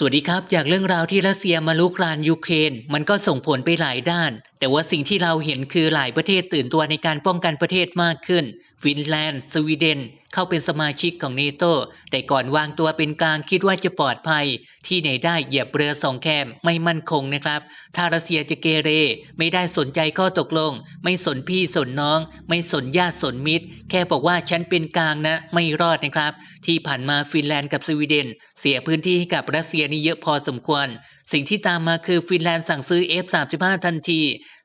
สวัสดีครับ จากเรื่องราวที่รัสเซียมาลุกรานยูเครนมันก็ส่งผลไปหลายด้าน แต่ว่าสิ่งที่เราเห็นคือหลายประเทศตื่นตัวในการป้องกันประเทศมากขึ้น ฟินแลนด์ สวีเดนเข้าเป็นสมาชิกของเนโตแต่ก่อนวางตัวเป็นกลางคิดว่าจะปลอดภัย ที่ไหนได้เหยียบเรือสองแคมไม่มั่นคงนะครับ ถ้ารัสเซียจะเกเร ไม่ได้สนใจข้อตกลง ไม่สนพี่สนน้อง ไม่สนญาติสนมิตร แค่บอกว่าฉันเป็นกลางนะ ไม่รอดนะครับ ที่ผ่านมาฟินแลนด์กับสวีเดน เสียพื้นที่ให้กับรัสเซียนี่เยอะพอสมควร สิ่งที่ตามมาคือฟินแลนด์สั่งซื้อ F35 ทันที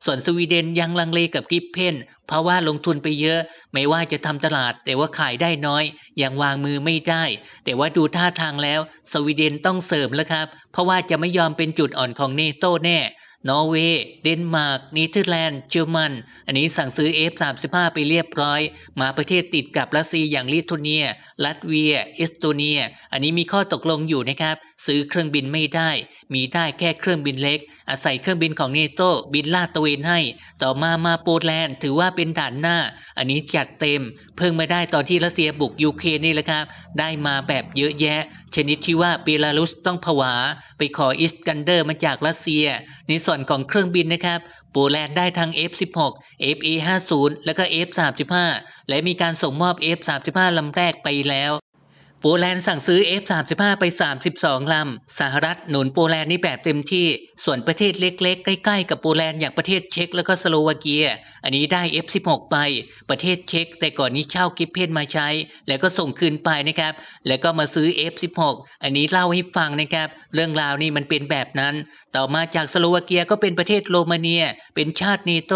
ส่วนสวีเดนยังลังเลกับกิฟเพนเพราะว่าลงทุนไปเยอะ ไม่ว่าจะทำตลาด แต่ว่าขายได้น้อย ยังวางมือไม่ได้ แต่ว่าดูท่าทางแล้ว สวีเดนต้องเสริมแล้วครับ เพราะว่าจะไม่ยอมเป็นจุดอ่อนของเนโตแน่ นอร์เวย์ เดนมาร์กเนเธอร์แลนด์ เยอรมัน อันนี้สั่งซื้อ F35 ไปเรียบร้อย มาประเทศติดกับรัสเซียอย่างลิทัวเนีย ลัตเวีย เอสโตเนีย อันนี้มีข้อตกลงอยู่นะครับ ซื้อเครื่องบินไม่ได้ มีได้แค่เครื่องบินเล็ก อาศัยเครื่องบินของเนโตบินลาดตระเวนให้ ต่อมามาโปแลนด์ถือว่าเป็นด่านหน้า อันนี้จัดเต็ม เพิ่งมาได้ตอนที่รัสเซียบุกยูเครนนี่แหละครับ ได้มาแบบเยอะแยะ ชนิดที่ว่าเบลารุสต้องผวา ไปขออิสกันเดอร์มาจากรัสเซียในส่วนของเครื่องบินนะครับ โปแลนด์ได้ทั้ง F16 FE50 แล้วก็ F35 และมีการส่งมอบ F35 ลำแรกไปแล้ว โปแลนด์สั่งซื้อ F35 ไป 32 ลำ สหรัฐหนุนโปแลนด์นี่แบบเต็มที่ ส่วนประเทศเล็กๆ ใกล้ๆ กับโปแลนด์อย่างประเทศเช็กแล้วก็สโลวาเกีย อันนี้ได้ F16 ไป ประเทศเช็ก แต่ก่อนนี้เช่ากิฟเพนมาใช้ แล้วก็ส่งคืนไปนะครับ แล้วก็มาซื้อ F16 อันนี้เล่าให้ฟังนะครับ เรื่องราวนี่มันเป็นแบบนั้น ต่อมาจากสโลวาเกียก็เป็นประเทศโรมาเนีย เป็นชาติเนโต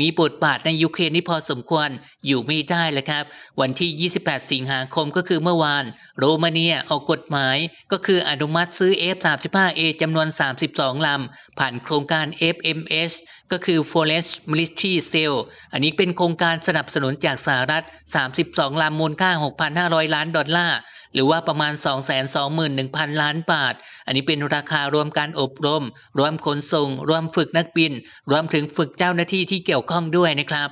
มีบทบาทในยูเครนนี่พอสมควร อยู่ไม่ได้แล้วครับ วันที่ 28 สิงหาคมก็คือเมื่อวานโรมาเนียออกกฎหมายก็คืออนุมัติซื้อ F-35A จำนวน 32 ลำ ผ่านโครงการ FMS ก็คือ Forest Military Sale อันนี้เป็นโครงการสนับสนุนจากสหรัฐ 32 ลำมูลค่า 6,500 ล้านดอลลาร์หรือว่าประมาณ 221,000 ล้านบาท อันนี้เป็นราคารวมการอบรม รวมขนส่ง รวมฝึกนักบิน รวมถึงฝึกเจ้าหน้าที่ที่เกี่ยวข้องด้วยนะครับ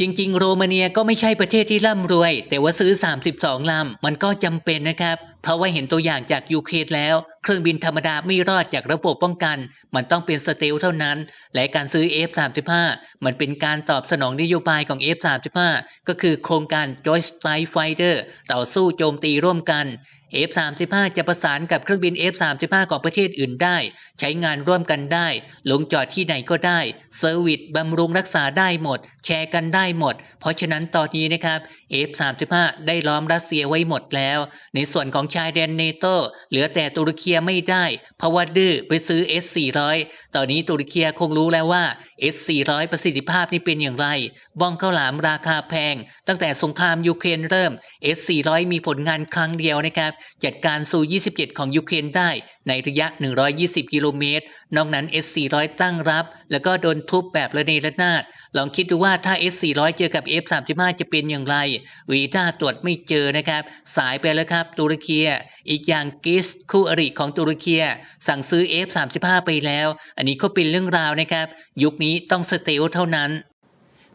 จริง ๆ โรมาเนียก็ไม่ใช่ประเทศที่ร่ำรวย แต่ว่าซื้อ 32 ลำ มันก็จำเป็นนะครับ เพราะว่าเห็นตัวอย่างจากยูเครนแล้ว เครื่องบินธรรมดาไม่รอดจากระบบป้องกัน มันต้องเป็นสเตลเท่านั้น และการซื้อ F35 มันเป็นการตอบสนองนโยบายของ F35 ก็คือโครงการ Joint Strike Fighter ต่อสู้โจมตีร่วมกัน F35 จะประสานกับเครื่องบิน F35 ของประเทศอื่นได้ ใช้งานร่วมกันได้ ลงจอดที่ไหนก็ได้เซอร์วิสบำรุงรักษาได้หมด แชร์กันได้ได้หมด เพราะฉะนั้นตอนนี้นะครับ F35 ได้ล้อมรัสเซียไว้หมดแล้ว ในส่วนของชายแดนเนโตเหลือแต่ตุรกีไม่ได้ เพราะว่าดื้อไปซื้อ S400 ตอนนี้ตุรกีคงรู้แล้วว่า S400 ประสิทธิภาพนี่เป็นอย่างไร บ้องข้าวหลามราคาแพงตั้งแต่สงครามยูเครนเริ่ม S400 มีผลงานครั้งเดียวนะครับจัดการซู 27 ของยูเครนได้ในระยะ 120 กิโลเมตร นอกนั้น S400 ตั้งรับ แล้วก็โดนทุบแบบระเนระนาด ลองคิดดูว่าถ้า S400 เจอกับ F35 จะเป็นอย่างไร วีด้าตรวจไม่เจอนะครับ สายไปแล้วครับตุรกีอีกอย่างกรีซคู่อริของตุรกีสั่งซื้อ F35 ไปแล้ว อันนี้ก็เป็นเรื่องราวนะครับ ยุคนี้ต้องสเตลเท่านั้น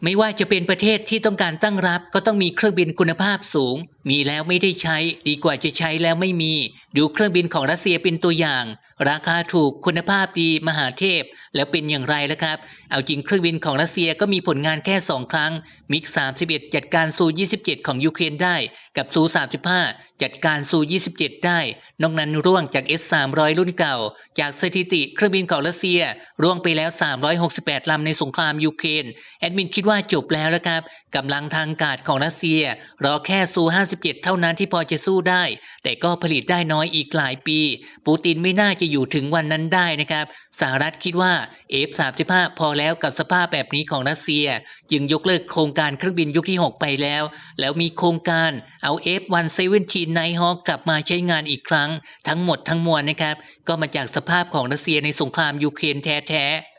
ไม่ว่าจะเป็นประเทศที่ต้องการตั้งรับ ก็ต้องมีเครื่องบินคุณภาพสูง มีแล้วไม่ได้ใช้ดีกว่าจะใช้แล้วไม่มี ดูเครื่องบินของรัสเซียเป็นตัวอย่าง ราคาถูกคุณภาพดีมหาเทพ แล้วเป็นอย่างไรล่ะครับ เอาจริงเครื่องบินของรัสเซียก็มีผลงานแค่ 2 ครั้ง มิก 31 จัดการซู 27 ของยูเครนได้ กับซู 35 จัดการซู 27 ได้ นอกนั้นร่วงจาก S300 รุ่นเก่า จากสถิติเครื่องบินของรัสเซีย ร่วงไปแล้ว 368ลำในสงครามยูเครนแอดมินคิดว่าจบแล้วนะครับกำลังทางการของรัสเซียรอแค่ซู57 เท่านั้นที่พอจะสู้ได้ แต่ก็ผลิตได้น้อยอีกหลายปี ปูตินไม่น่าจะอยู่ถึงวันนั้นได้นะครับ สหรัฐคิดว่า F35 พอแล้วกับสภาพแบบนี้ของรัสเซีย จึงยกเลิกโครงการเครื่องบินยุคที่ 6 ไปแล้ว แล้วมีโครงการเอา F117 Nighthawk กลับมาใช้งานอีกครั้ง ทั้งหมดทั้งมวลนะครับ ก็มาจากสภาพของรัสเซียในสงครามยูเครนแท้ๆ